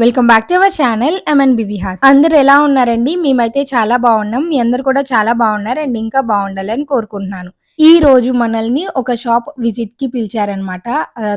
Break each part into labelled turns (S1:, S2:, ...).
S1: Welcome back to our channel M N B V has అందరు ఎలా ఉన్నారండి? మేమైతే చాలా బాగున్నాం. మీ అందరు కూడా చాలా బాగున్నారు అండ్ ఇంకా బాగుండాలని కోరుకుంటున్నాను. ఈ రోజు మనల్ని ఒక షాప్ విజిట్కి పిలిచారనమాట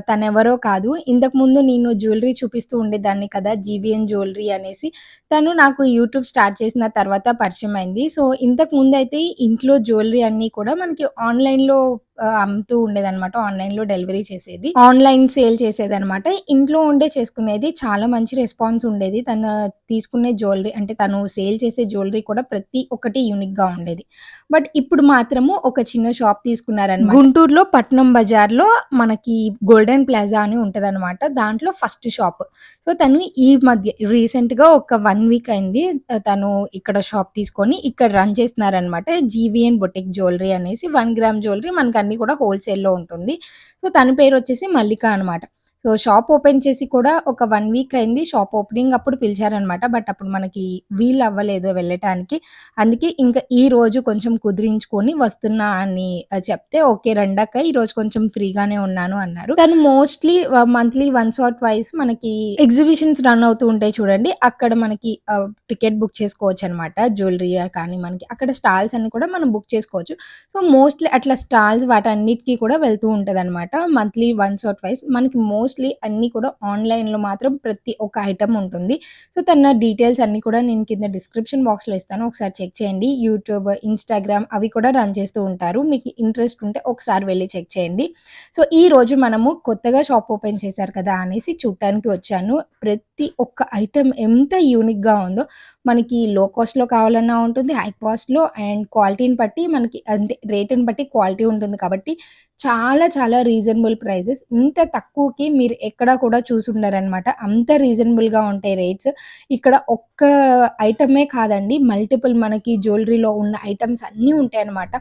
S1: తనెవరో కాదు. ఇంతకు ముందు నేను జ్యువెలరీ చూపిస్తూ ఉండేదాన్ని కదా జీవిఎన్ జ్యువెలరీ అనేసి. తను నాకు యూట్యూబ్ స్టార్ట్ చేసిన తర్వాత పరిచయం అయింది. సో ఇంతకు ముందు అయితే ఇంట్లో జ్యువెలరీ అన్ని కూడా మనకి ఆన్లైన్లో అమ్ముతూ ఉండేదన్నమాట. ఆన్లైన్లో డెలివరీ చేసేది. ఆన్లైన్ సేల్ చేసేది అనమాట ఇంట్లో ఉండే చేసుకునేది చాలా మంచి రెస్పాన్స్ ఉండేది. తను తీసుకునే జ్యువెలరీ అంటే తను సేల్ చేసే జ్యువెలరీ కూడా ప్రతి ఒక్కటి యూనిక్గా ఉండేది. బట్ ఇప్పుడు మాత్రము ఒక చిన్న షాప్ తీసుకున్నారనమాట గుంటూరులో పట్నం బజార్లో మనకి గోల్డెన్ ప్లాజా అని ఉంటదన్నమాట. దాంట్లో ఫస్ట్ షాప్. సో తను ఈ మధ్య రీసెంట్గా ఒక వన్ వీక్ అయింది తను ఇక్కడ షాప్ తీసుకొని ఇక్కడ రన్ చేస్తున్నారనమాట G V N boutique jewellery అనేసి వన్ గ్రామ్ జ్యువెలరీ మనకి అన్ని కూడా హోల్సేల్లో ఉంటుంది. సో తన పేరు వచ్చేసి మల్లిక అనమాట సో షాప్ ఓపెన్ చేసి కూడా ఒక వన్ వీక్ అయింది. షాప్ ఓపెనింగ్ అప్పుడు పిలిచారనమాట బట్ అప్పుడు మనకి వీలు అవ్వలేదు వెళ్ళటానికి. అందుకే ఇంకా ఈ రోజు కొంచెం కుదిరించుకొని వస్తున్నా అని చెప్తే ఓకే రెండక్క ఈ రోజు కొంచెం ఫ్రీగానే ఉన్నాను అన్నారు. తను mostly monthly once or twice మనకి ఎగ్జిబిషన్స్ రన్ అవుతూ ఉంటాయి చూడండి. అక్కడ మనకి టికెట్ బుక్ చేసుకోవచ్చు అనమాట జ్యువెలరీ కానీ మనకి అక్కడ స్టాల్స్ అన్ని కూడా మనం బుక్ చేసుకోవచ్చు. సో మోస్ట్లీ అట్లా స్టాల్స్ వాటన్నిటికీ కూడా వెళ్తూ ఉంటుంది అనమాట మంత్లీ వన్స్ ఆర్ ట్వైస్. మనకి మోస్ట్ మోస్ట్లీ అన్ని కూడా ఆన్లైన్లో మాత్రం ప్రతి ఒక్క ఐటమ్ ఉంటుంది. సో తన డీటెయిల్స్ అన్ని కూడా నేను కింద డిస్క్రిప్షన్ బాక్స్లో ఇస్తాను. ఒకసారి చెక్ చేయండి. యూట్యూబ్ ఇన్స్టాగ్రామ్ అవి కూడా రన్ చేస్తూ ఉంటారు. మీకు ఇంట్రెస్ట్ ఉంటే ఒకసారి వెళ్ళి చెక్ చేయండి. సో ఈ రోజు మనము కొత్తగా షాప్ ఓపెన్ చేశారు కదా అనేసి చూడటానికి వచ్చాను. ప్రతి ఒక్క ఐటెం ఎంత యూనిక్గా ఉందో మనకి లో కాస్ట్లో కావాలన్నా ఉంటుంది హై కాస్ట్లో అండ్ క్వాలిటీని బట్టి మనకి అంటే రేట్ని బట్టి క్వాలిటీ ఉంటుంది కాబట్టి చాలా చాలా రీజనబుల్ ప్రైజెస్ ఇంత తక్కువకి మీరు ఎక్కడ కూడా చూసుండరనమాట అంత రీజనబుల్గా ఉంటాయి రేట్స్ ఇక్కడ ఒక్క ఐటమే కాదండి. మల్టిపుల్ మనకి జ్యువెలరీలో ఉన్న ఐటమ్స్ అన్నీ ఉంటాయి అన్నమాట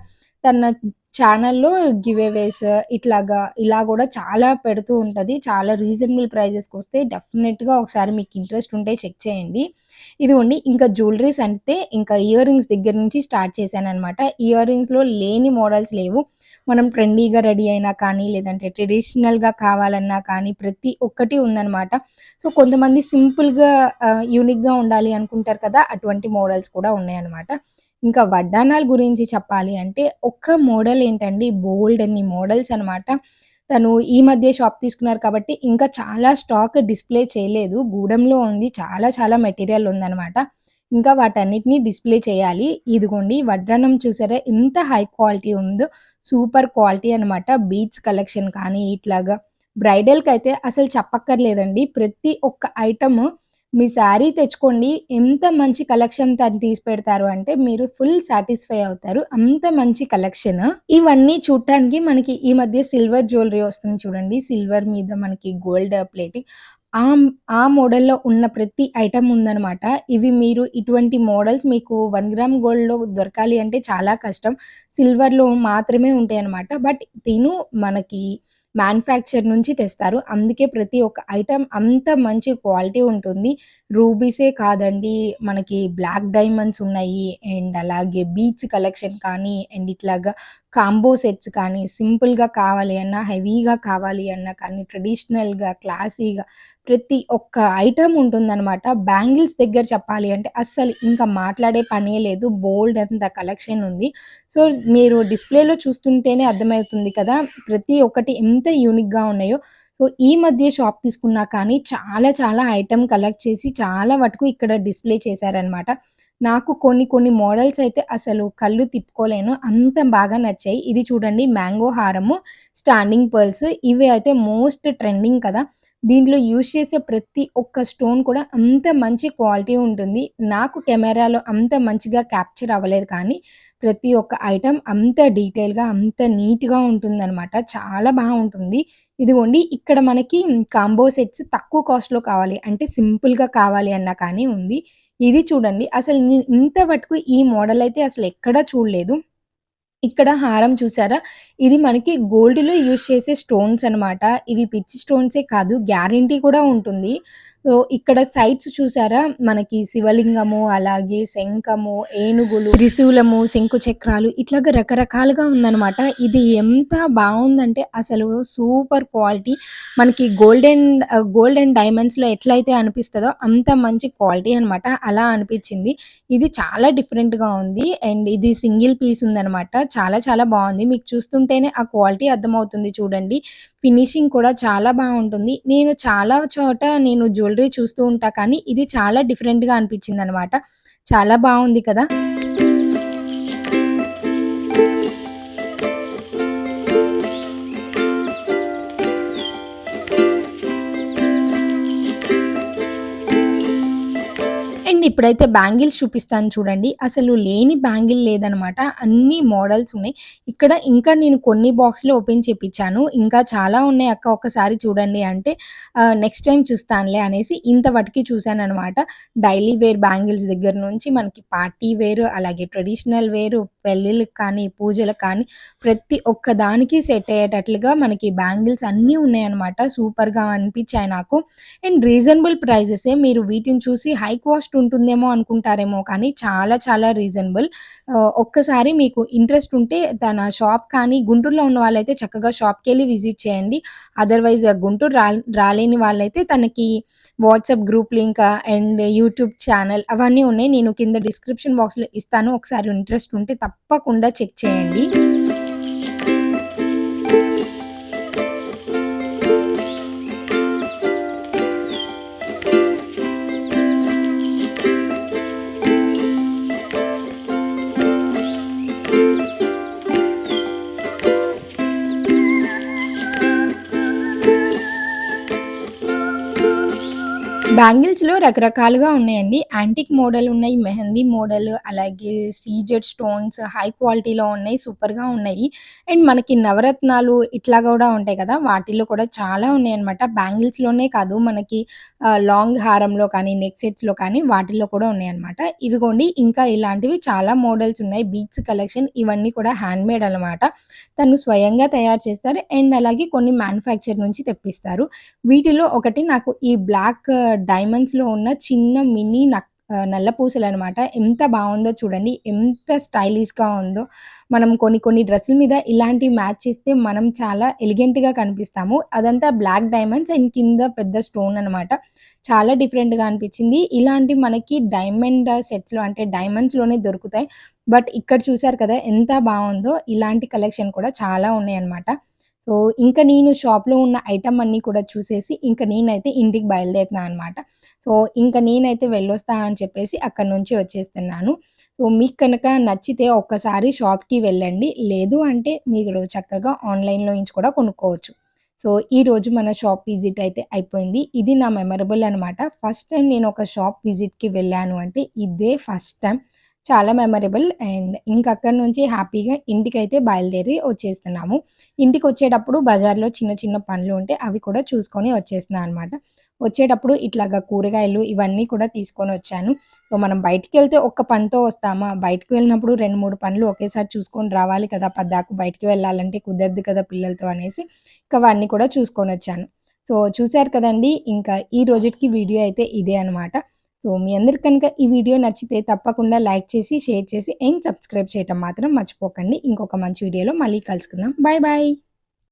S1: తన ఛానల్లో గివ్ అవేస్ ఇట్లాగా ఇలా కూడా చాలా పెడుతూ ఉంటుంది. చాలా రీజనబుల్ ప్రైజెస్కి వస్తే డెఫినెట్గా ఒకసారి మీకు ఇంట్రెస్ట్ ఉంటే చెక్ చేయండి. ఇదిగోండి ఇంకా జ్యువెలరీస్ అంటే ఇంకా ఇయర్ రింగ్స్ దగ్గర నుంచి స్టార్ట్ చేశాను అనమాట ఇయర్ రింగ్స్లో లేని మోడల్స్ లేవు. మనం ట్రెండీగా రెడీ అయినా కానీ లేదంటే ట్రెడిషనల్గా కావాలన్నా కానీ ప్రతి ఒక్కటి ఉందన్నమాట. సో కొంతమంది సింపుల్గా యూనిక్గా ఉండాలి అనుకుంటారు కదా అటువంటి మోడల్స్ కూడా ఉన్నాయన్నమాట. ఇంకా వడ్డానాల గురించి చెప్పాలి అంటే ఒక్క మోడల్ ఏంటండి బోల్డ్ అన్ని మోడల్స్ అన్నమాట. తను ఈ మధ్య షాప్ తీసుకున్నారు కాబట్టి ఇంకా చాలా స్టాక్ డిస్ప్లే చేయలేదు. గూడెంలో ఉంది చాలా చాలా మెటీరియల్ ఉందన్నమాట. ఇంకా వాటన్నిటిని డిస్ప్లే చేయాలి. ఇదిగోండి వడ్డానం చూసారా? ఎంత హై క్వాలిటీ ఉందో సూపర్ క్వాలిటీ అనమాట బీట్స్ కలెక్షన్ కానీ ఇట్లాగా. బ్రైడల్కి అయితే అసలు చెప్పక్కర్లేదండి. ప్రతి ఒక్క ఐటమ్ మీ శారీ తెచ్చుకోండి. ఎంత మంచి కలెక్షన్ తను తీసి పెడతారు అంటే మీరు ఫుల్ సాటిస్ఫై అవుతారు. అంత మంచి కలెక్షన్ ఇవన్నీ చూడటానికి మనకి ఈ మధ్య సిల్వర్ జ్యువెలరీ వస్తుంది చూడండి. సిల్వర్ మీద మనకి గోల్డ్ ప్లేటింగ్ ఆ ఆ మోడల్లో ఉన్న ప్రతి ఐటమ్ ఉందన్నమాట. ఇవి మీరు ఇటువంటి మోడల్స్ మీకు వన్ గ్రామ్ గోల్డ్లో దొరకాలి అంటే చాలా కష్టం. సిల్వర్లో మాత్రమే ఉంటాయి అన్నమాట బట్ తిను మనకి మ్యానుఫ్యాక్చర్ నుంచి తెస్తారు. అందుకే ప్రతి ఒక్క ఐటమ్ అంత మంచి క్వాలిటీ ఉంటుంది. రూబీసే కాదండి. మనకి బ్లాక్ డైమండ్స్ ఉన్నాయి. అండ్ అలాగే బీచ్ కలెక్షన్ కానీ అండ్ ఇట్లాగా కాంబో సెట్స్ కానీ సింపుల్గా కావాలి అన్నా హెవీగా కావాలి అన్నా కానీ ట్రెడిషనల్గా క్లాసీగా ప్రతి ఒక్క ఐటమ్ ఉంటుందన్నమాట. బ్యాంగిల్స్ దగ్గర చెప్పాలి అంటే అస్సలు ఇంకా మాట్లాడే పనే లేదు. బోల్డ్ అంత కలెక్షన్ ఉంది. సో మీరు డిస్ప్లేలో చూస్తుంటేనే అర్థమవుతుంది కదా. ప్రతి ఒక్కటి ఎంత ఎంత యూనిక్గా ఉన్నాయో. సో ఈ మధ్య షాప్ తీసుకున్నా కానీ చాలా చాలా ఐటమ్ కలెక్ట్ చేసి చాలా వరకు ఇక్కడ డిస్ప్లే చేశారనమాట నాకు కొన్ని కొన్ని మోడల్స్ అయితే అసలు కళ్ళు తిప్పుకోలేను. అంత బాగా నచ్చాయి. ఇది చూడండి మ్యాంగో హారము స్టాండింగ్ పర్ల్స్ ఇవి అయితే మోస్ట్ ట్రెండింగ్ కదా. దీంట్లో యూజ్ చేసే ప్రతి ఒక్క స్టోన్ కూడా అంత మంచి క్వాలిటీ ఉంటుంది నాకు కెమెరాలో అంత మంచిగా క్యాప్చర్ అవ్వలేదు కానీ ప్రతి ఒక్క ఐటెం అంత డీటెయిల్గా అంత నీట్గా ఉంటుందన్నమాట చాలా బాగుంటుంది ఇదిగోండి ఇక్కడ మనకి కాంబో సెట్స్ తక్కువ కాస్ట్‌లో కావాలి అంటే సింపుల్‌గా కావాలి అన్న కానీ ఉంది. ఇది చూడండి అసలు నేను ఇంత మటుకు ఈ మోడల్ అయితే అసలు ఎక్కడా చూడలేదు. ఇక్కడ హారం చూసారా? ఇది మనకి గోల్డ్‌లో యూజ్ చేసే స్టోన్స్ అన్నమాట. ఇవి పిచ్చి స్టోన్సే కాదు గ్యారంటీ కూడా ఉంటుంది. సో ఇక్కడ సైట్స్ చూసారా? మనకి శివలింగము అలాగే శంఖము ఏనుగులు త్రిశూలము శంకు చక్రాలు ఇట్లాగా రకరకాలుగా ఉందన్నమాట. ఇది ఎంత బాగుందంటే అసలు సూపర్ క్వాలిటీ. మనకి గోల్డెన్ గోల్డెన్ డైమండ్స్లో ఎట్లయితే అనిపిస్తుందో అంత మంచి క్వాలిటీ అన్నమాట. అలా అనిపించింది. ఇది చాలా డిఫరెంట్గా ఉంది. అండ్ ఇది సింగిల్ పీస్ ఉందన్నమాట. చాలా చాలా బాగుంది. మీకు చూస్తుంటేనే ఆ క్వాలిటీ అర్థమవుతుంది చూడండి. ఫినిషింగ్ కూడా చాలా బాగుంటుంది. నేను చాలా చోట నేను జ్యువెలరీ చూస్తూ ఉంటా. కానీ ఇది చాలా డిఫరెంట్గా అనిపించింది అనమాట చాలా బాగుంది కదా. నేను ఇప్పుడైతే బ్యాంగిల్స్ చూపిస్తాను చూడండి. అసలు లేని బ్యాంగిల్ లేదనమాట. అన్ని మోడల్స్ ఉన్నాయి. ఇక్కడ ఇంకా నేను కొన్ని బాక్స్లో ఓపెన్ చేపించాను ఇంకా చాలా ఉన్నాయి. అక్క ఒక్కసారి చూడండి అంటే నెక్స్ట్ టైం చూస్తానులే అనేసి ఇంత వాటికి చూశాను అనమాట డైలీ వేర్ బ్యాంగిల్స్ దగ్గర నుంచి మనకి పార్టీ వేర్ అలాగే ట్రెడిషనల్ వేరు పెళ్ళిళ్ళకి కానీ పూజలకు కానీ ప్రతి ఒక్క దానికి సెట్ అయ్యేటట్లుగా మనకి బ్యాంగిల్స్ అన్నీ ఉన్నాయన్నమాట. సూపర్గా అనిపించాయి నాకు. అండ్ రీజనబుల్ ప్రైజెసే మీరు వీటిని చూసి హై కాస్ట్ ఉంటుందేమో అనుకుంటారేమో కానీ చాలా చాలా రీజనబుల్ ఒక్కసారి మీకు ఇంట్రెస్ట్ ఉంటే తన షాప్ కానీ గుంటూరులో ఉన్న వాళ్ళైతే చక్కగా షాప్కి వెళ్ళి విజిట్ చేయండి. అదర్వైజ్ గుంటూరు రా రాలేని వాళ్ళైతే తనకి WhatsApp group link and YouTube channel అవన్నీ ఉన్నాయి. నేను కింద డిస్క్రిప్షన్ బాక్స్లో ఇస్తాను. ఒకసారి ఇంట్రెస్ట్ ఉంటే తప్ప తప్పకుండా చెక్ చేయండి. బ్యాంగిల్స్‌లో రకరకాలుగా ఉన్నాయండి. యాంటిక్ మోడల్ ఉన్నాయి. మెహందీ మోడల్ అలాగే సీజెడ్ స్టోన్స్ హై క్వాలిటీలో ఉన్నాయి. సూపర్‌గా ఉన్నాయి. అండ్ మనకి నవరత్నాలు ఇట్లా కూడా ఉంటాయి కదా! వాటిల్లో కూడా చాలా ఉన్నాయన్నమాట. బ్యాంగిల్స్‌లోనే కాదు మనకి లాంగ్ హారంలో కానీ, నెక్ సెట్స్‌లో కానీ వాటిల్లో కూడా ఉన్నాయి అనమాట ఇవిగోండి ఇంకా ఇలాంటివి చాలా మోడల్స్ ఉన్నాయి. బీట్స్ కలెక్షన్ ఇవన్నీ కూడా హ్యాండ్‌మేడ్ అనమాట. తను స్వయంగా తయారు చేస్తారు. అండ్ అలాగే కొన్ని మ్యానుఫ్యాక్చర్ నుంచి తెప్పిస్తారు. వీటిలో ఒకటి నాకు ఈ బ్లాక్ డైమండ్స్‌లో ఉన్న చిన్న మినీ నక్ నల్ల పూసలు అనమాట ఎంత బాగుందో చూడండి. ఎంత స్టైలిష్‌గా ఉందో. మనం కొన్ని కొన్ని డ్రెస్సుల మీద ఇలాంటి మ్యాచ్ చేస్తే మనం చాలా ఎలిగెంట్‌గా కనిపిస్తాము. అదంతా బ్లాక్ డైమండ్స్ అండ్ కింద పెద్ద స్టోన్ అనమాట. చాలా డిఫరెంట్‌గా అనిపించింది. ఇలాంటి మనకి డైమండ్ సెట్స్‌లో అంటే డైమండ్స్‌లోనే దొరుకుతాయి. బట్ ఇక్కడ చూసారు కదా! ఎంత బాగుందో ఇలాంటి కలెక్షన్ కూడా చాలా ఉన్నాయన్నమాట. సో, ఇంకా నేను షాప్‌లో ఉన్న ఐటమ్ అన్నీ కూడా చూసేసి ఇంకా నేనైతే ఇంటికి బయలుదేరుతున్నాను అనమాట. సో, ఇంక నేనైతే వెళ్ళొస్తా అని చెప్పేసి అక్కడి నుంచి వచ్చేస్తున్నాను. సో, మీకు కనుక నచ్చితే ఒక్కసారి షాప్‌కి వెళ్ళండి. లేదు అంటే మీరు చక్కగా ఆన్‌లైన్‌లో నుంచి కూడా కొనుక్కోవచ్చు. సో, ఈరోజు మన షాప్ విజిట్ అయితే అయిపోయింది. ఇది నా మెమరబుల్ అనమాట. ఫస్ట్ టైం నేను ఒక షాప్ విజిట్‌కి వెళ్ళాను అంటే ఇదే ఫస్ట్ టైం చాలా మెమరబుల్ అండ్ ఇంకక్కడి నుంచి హ్యాపీగా ఇంటికైతే బయలుదేరి వచ్చేస్తున్నాము. ఇంటికి వచ్చేటప్పుడు బజార్‌లో చిన్న చిన్న పనులు ఉంటే అవి కూడా చూసుకొని వచ్చేస్తున్నా అనమాట. వచ్చేటప్పుడు ఇట్లాగా కూరగాయలు ఇవన్నీ కూడా తీసుకొని వచ్చాను సో, మనం బయటికి వెళ్తే ఒక్క పనితో వస్తామా? బయటికి వెళ్ళినప్పుడు 2, 3 పనులు ఒకేసారి చూసుకొని రావాలి కదా! పద్దాకు బయటికి వెళ్ళాలంటే కుదరదు కదా పిల్లలతో అనేసి ఇంకా అవన్నీ కూడా చూసుకొని వచ్చాను సో, చూసారు కదండీ! ఇంకా ఈ రోజుటికి వీడియో అయితే ఇదే అనమాట. సో, మీ అందరికి కనుక ఈ వీడియో నచ్చితే తప్పకుండా లైక్ చేసి, షేర్ చేసి అండ్ సబ్స్క్రైబ్ చేయటం మాత్రం మర్చిపోకండి. ఇంకొక మంచి వీడియోలో మళ్ళీ కలుసుకుందాం. Bye bye.